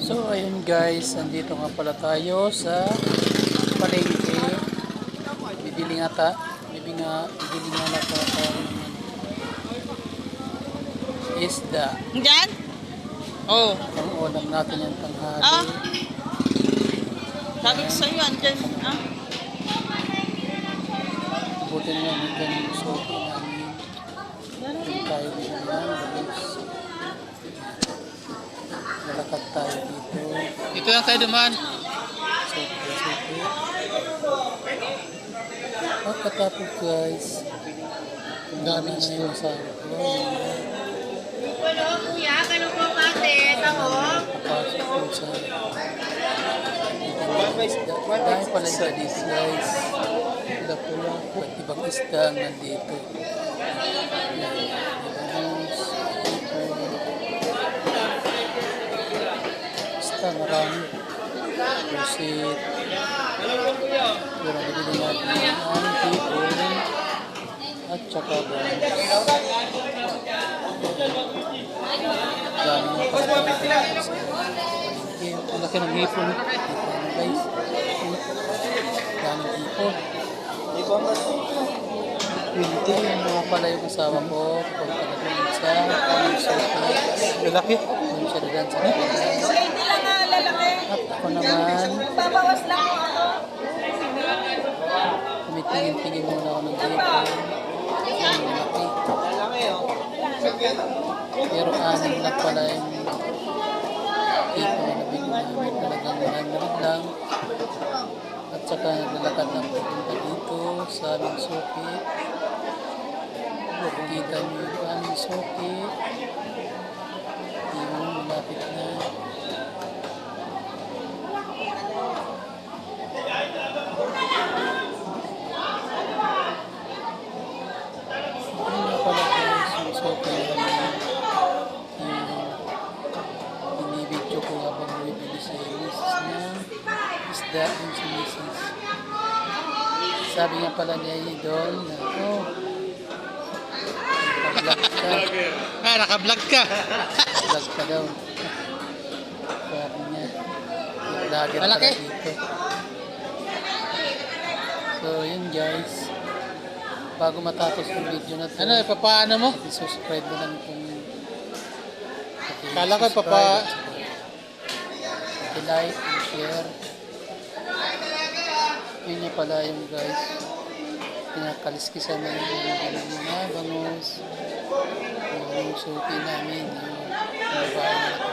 So ayun guys, nandito nga pala tayo sa palengke. Bibili nga ta, bibili nga, bibili nga na tayo ng isda. Diyan? Oh. Ang ulam natin yung tanghali. Ah. Sabi ko sa'yo, andyan. Ah. Buti na lang ganun yung soto namin. Tayo bibili ng bagus. Tayo dito. Dito lang tayo dumaan. Soto, soto. Pagkatapos guys, ang dami na yung asawa ko. Hello, kuya. Kano po pate? Taho? Papasok ko sa Dahil pala isda dito guys. Pula-pula. At ibang isda nandito. Yan. Marami. Pusit. Pero nabili natin ang hipon. At saka bangus. Dami ng pagkakas. Ang laki ng hipon. Hipon guys. Dami ng hipon. Hindi yung mga pala yung asawa ko. Dun sa sofa. Lalaki. Dun siya dadan sa kanila. Hindi lang na lalaki. Ako naman, Babawas lang ako. tumitingin-tingin muna ako ng laki. Pero anim na pala yung hipon na nabili namin. Talagang nalamig lang. At saka naglalakad ng papunta dito sa aming sukit. Kita niyo yung aming sukit. Yung malapit na. Ayun nga pala guys, yung sukit namin. Binibidyo ko habang bumibili sa misis ng isda yung si misis. Sabi nga pala ni Idol na, oh, nagpa-vlog ka. Ah, naka-vlog ka. Vlog ka daw. Sabi niya, may vlogger pala dito. So, yun guys. Bago matapos yung video na to, Ano, papaano mo? subscribe mo lang kung Kala ko papa- like and share. Yun yung pala yung guys. Pinakaliskisan na yung mga mga bangus. Yung suki namin. Yung, yung bahay